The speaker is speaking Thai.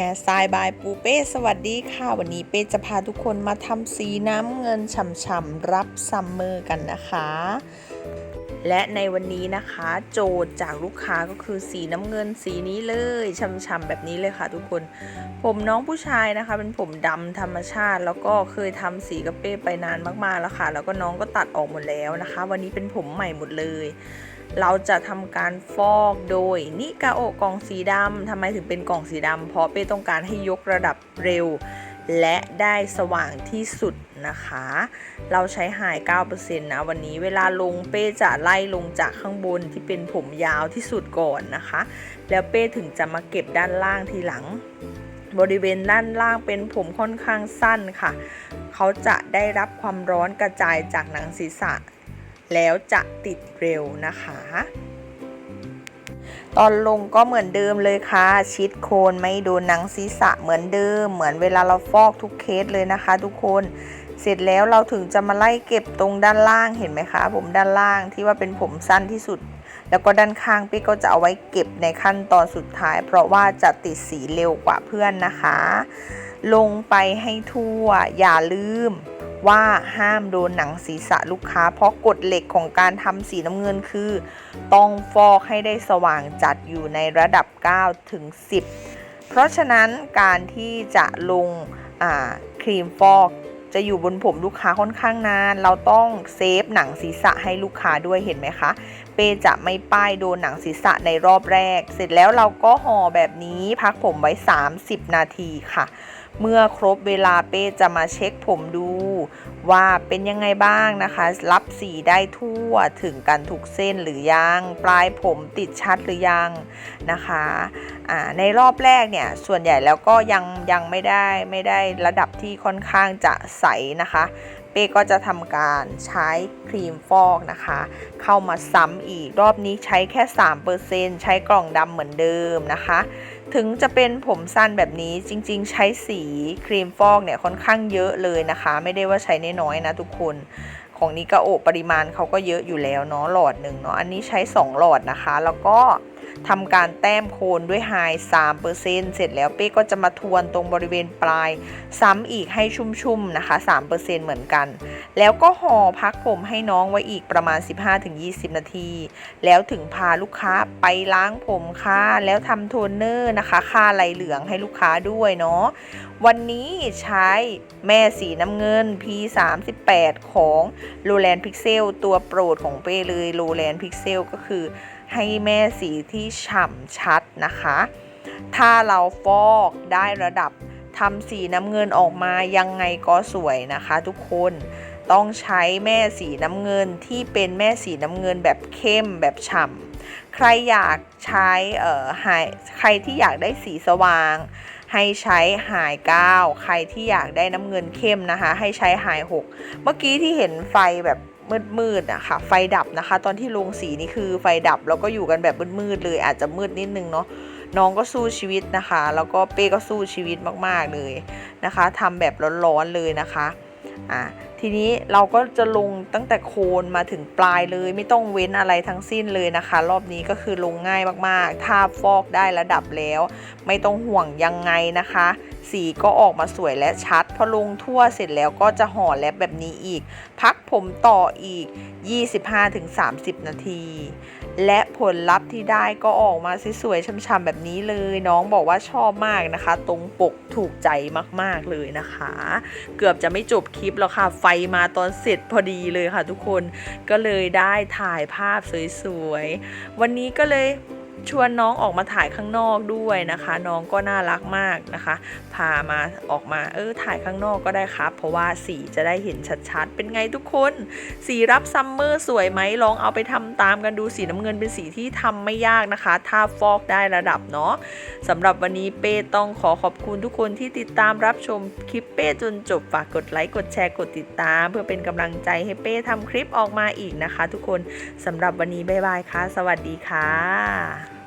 แฮร์สไตล์บายปูเป้สวัสดีค่ะ วันนี้เป้จะพาทุกคนมาทำสีน้ำเงินฉ่ำๆรับซัมเมอร์กันนะคะ และในวันนี้นะคะ โจทย์จากลูกค้าก็คือสีน้ำเงินสีนี้เลยฉ่ำๆแบบนี้เลยค่ะทุกคน ผมน้องผู้ชายนะคะ เป็นผมดำธรรมชาติ แล้วก็เคยทำสีกระเป้ไปนานมากๆแล้วค่ะ แล้วก็น้องก็ตัดออกหมดแล้วนะคะ วันนี้เป็นผมใหม่หมดเลย เราจะทำการฟอกโดยนิกาโอกล่องสีดำทำไมถึงเป็นกล่องสีดำเพราะเป้ต้องการให้ยกระดับเร็ว และได้สว่างที่สุดนะคะ เราใช้หาย 9%นะวันนี้เวลาลงเป้จะไล่ลงจากข้างบนที่เป็นผมยาวที่สุดก่อนนะคะ แล้วเป้ถึงจะมาเก็บด้านล่างทีหลัง บริเวณด้านล่างเป็นผมค่อนข้างสั้นค่ะ เขาจะได้รับความร้อนกระจายจากหนังศีรษะ แล้วจะติดเร็วนะคะ ตอนลงก็เหมือนเดิมเลยค่ะ ชิดโคนไม่โดนหนังศีรษะเหมือนเดิม เหมือนเวลาเราฟอกทุกเคสเลยนะคะ ทุกคนเสร็จแล้วเราถึงจะมาไล่เก็บตรงด้านล่างเห็นไหมคะ ผมด้านล่างที่ว่าเป็นผมสั้นที่สุด แล้วก็ด้านข้างพี่ก็จะเอาไว้เก็บในขั้นตอนสุดท้าย เพราะว่าจะติดสีเร็วกว่าเพื่อนนะคะ ลงไปให้ทั่วอย่าลืม ว่าห้ามโดนหนังศีรษะลูกค้า เพราะกฎเหล็กของการทำสีน้ำเงินคือ ต้องฟอกให้ได้สว่างจัดอยู่ในระดับ 9 ถึง 10 เพราะฉะนั้นการที่จะลงครีมฟอกจะอยู่บนผมลูกค้าค่อนข้างนาน เราต้องเซฟหนังศีรษะให้ลูกค้าด้วยเห็นไหมคะ เปจะไม่ป้ายโดนหนังศีรษะในรอบแรก เสร็จแล้วเราก็ห่อแบบนี้พักผมไว้ 30 นาทีค่ะ เมื่อครบเวลาเป้จะมาเช็คผมดู ว่าเป็นยังไงบ้างนะคะ รับสีได้ทั่วถึงกันทุกเส้นหรือยัง ปลายผมติดชัดหรือยังนะคะในรอบแรกเนี่ยส่วนใหญ่แล้วก็ยังยังไม่ได้ไม่ได้ระดับที่ค่อนข้างจะใสนะคะ ป้ก็จะทำการใช้ครีมฟอกนะคะ เข้ามาซ้ำอีกรอบนี้ใช้แค่ 3%ใช้กล่องดำเหมือนเดิมนะคะ ถึงจะเป็นผมสั้นแบบนี้จริงๆ ใช้สีครีมฟอกเนี่ยค่อนข้างเยอะเลยนะคะ ไม่ได้ว่าใช้น้อยๆนะทุกคนของนี้กะโอปริมาณเขาก็เยอะอยู่แล้วเนาะหลอดหนึ่งเนาะอันนี้ใช้ 2 หลอดนะคะ แล้วก็ ทำการแต้มโคนด้วยไฮ3%เเสร็จแล้วเป้ก็จะมาทวนตรงบริเวณปลาย ซ้ำอีกให้ชุ่มๆนะคะ 3%เหมือนกัน แล้วก็ห่อพักผมให้น้องไว้อีกประมาณ 15-20 นาที แล้วถึงพาลูกค้าไปล้างผมค่ะ แล้วทำโทนเนอร์นะคะค่าไหลเหลืองให้ลูกค้าด้วยเนาะวันนี้ใช้แม่สีน้ำเงิน P38 ของ l o l a n Pixel ตัวโปรดของเป้เลย l o l a n Pixel ก็คือ ให้แม่สีที่ฉ่ำชัดนะคะ ถ้าเราฟอกได้ระดับทำสีน้ำเงินออกมายังไงก็สวยนะคะ ทุกคนต้องใช้แม่สีน้ำเงินที่เป็นแม่สีน้ำเงินแบบเข้มแบบฉ่ำใครอยากใช้เอ่อหายใครที่อยากได้สีสว่าง ให้ใช้หายก้าใครที่อยากได้น้ำเงินเข้มนะคะ ให้ใช้หายหกเมื่อกี้ที่เห็นไฟแบบ มืดๆอะค่ะไฟดับนะคะ ตอนที่ลงสีนี่คือไฟดับแล้วก็อยู่กันแบบมืดๆเลย อาจจะมืดนิดนึงเนาะน้องก็สู้ชีวิตนะคะ แล้วก็เป้ก็สู้ชีวิตมากๆเลยนะคะทำแบบร้อนๆเลยนะคะอ่าทีนี้เราก็จะลงตั้งแต่โคนมาถึงปลายเลย ไม่ต้องเว้นอะไรทั้งสิ้นเลยนะคะ รอบนี้ก็คือลงง่ายมากๆ ถ้าฟอกได้ระดับแล้ว ไม่ต้องห่วงยังไงนะคะ สีก็ออกมาสวยและชัด พอลงทั่วเสร็จแล้วก็จะห่อแลบแบบนี้อีก พักผมต่ออีก 25-30 นาที และผลลัพธ์ที่ได้ก็ออกมาสวยๆช่ำๆแบบนี้เลย น้องบอกว่าชอบมากนะคะ ตรงปกถูกใจมากๆเลยนะคะ เกือบจะไม่จบคลิปแล้วค่ะ ไฟมาตอนเสร็จพอดีเลยค่ะทุกคนก็เลยได้ถ่ายภาพสวยๆ วันนี้ก็เลย ชวนน้องออกมาถ่ายข้างนอกด้วยนะคะ น้องก็น่ารักมากนะคะ พามาออกมาเออถ่ายข้างนอกก็ได้ครับ เพราะว่าสีจะได้เห็นชัดๆ เป็นไงทุกคน สีรับซัมเมอร์สวยไหมลองเอาไปทำ ตามกันดูสีน้ำเงินเป็นสีที่ทำไม่ยากนะคะ ถ้าฟอกได้ระดับเนาะสำหรับวันนี้เป้ต้องขอขอบคุณทุกคนที่ติดตามรับชมคลิปเป้จนจบฝากกดไลค์กดแชร์กดติดตาม เพื่อเป็นกำลังใจให้เป้ทำคลิปออกมาอีกนะคะ ทุกคนสำหรับวันนี้บ๊ายบายค่ะ สวัสดีค่ะ